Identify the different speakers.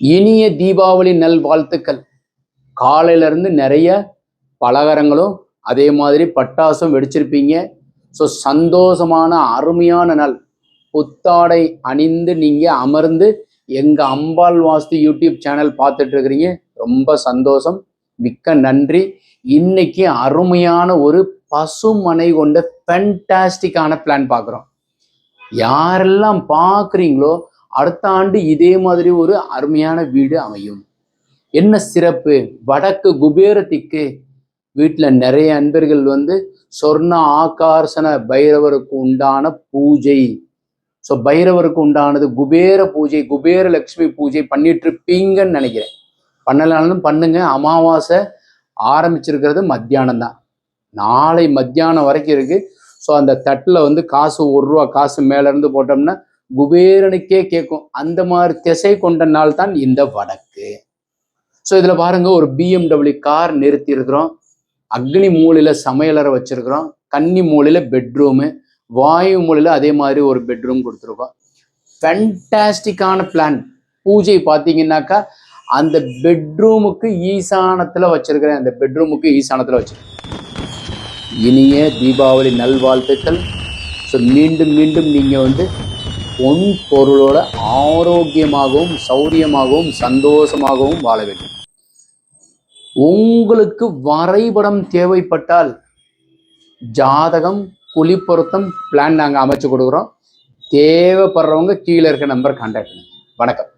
Speaker 1: இனிய தீபாவளி நல்வாழ்த்துக்கள். காலையிலேருந்து நிறைய பலகாரங்களும் அதே மாதிரி பட்டாசும் வெடிச்சிருப்பீங்க. ஸோ சந்தோஷமான அருமையான நாள். புத்தாடை அணிந்து நீங்கள் அமர்ந்து எங்கள் அம்பாள் வாஸ்து யூடியூப் சேனல் பார்த்துட்டு இருக்கிறீங்க ரொம்ப சந்தோஷம். மிக்க நன்றி. இன்னைக்கு அருமையான ஒரு பசுமனை கொண்ட ஃபென்டாஸ்டிக்கான பிளான் பார்க்குறோம். யாரெல்லாம் பார்க்குறீங்களோ அடுத்த ஆண்டு இதே மாதிரி ஒரு அருமையான வீடு அமையும். என்ன சிறப்பு? வடக்கு குபேரத்திற்கு வீட்டில் நிறைய அன்பர்கள் வந்து சொர்ண ஆகார்ஷண பைரவருக்கு உண்டான பூஜை. ஸோ பைரவருக்கு உண்டானது குபேர பூஜை குபேர லட்சுமி பூஜை பண்ணிட்டு இருப்பீங்கன்னு நினைக்கிறேன். பண்ணலாலும் பண்ணுங்க. அமாவாசை ஆரம்பிச்சிருக்கிறது மத்தியானம் தான். நாளை மத்தியானம் வரைக்கும் இருக்கு. ஸோ அந்த தட்டில் வந்து காசு ஒரு ரூபா காசு மேலேருந்து போட்டோம்னா குபேரனுக்கே கேட்கும் அந்த மாதிரி திசை கொண்ட நாள் தான் இந்த வடக்கு. ஸோ இதில் பாருங்க ஒரு பிஎம்டபிள்யூ கார் நிறுத்தியிருக்கிறோம். அக்னி மூலையில் சமையலறை வச்சிருக்கிறோம். கன்னி மூலையில் பெட்ரூமு வாயு மூலையில் அதே மாதிரி ஒரு பெட்ரூம் கொடுத்துருக்கோம். ஃபென்டாஸ்டிக்கான பிளான் பூஜை பார்த்தீங்கன்னாக்கா அந்த பெட்ரூமுக்கு ஈசானத்தில் வச்சிருக்கிறேன். அந்த பெட்ரூமுக்கு ஈசானத்தில் வச்சிருக்கேன். இனிய தீபாவளி நல்வாழ்த்துக்கள். ஸோ மீண்டும் மீண்டும் நீங்கள் வந்து பொன் பொருளோட ஆரோக்கியமாகவும் சௌரியமாகவும் சந்தோஷமாகவும் வாழ வேண்டும். உங்களுக்கு வரைபடம் தேவைப்பட்டால் ஜாதகம் குழி பொருத்தம் பிளான் நாங்கள் அமைச்சு கொடுக்குறோம். தேவைப்படுறவங்க கீழே இருக்க நம்பர் கான்டாக்ட் பண்ணுங்க. வணக்கம்.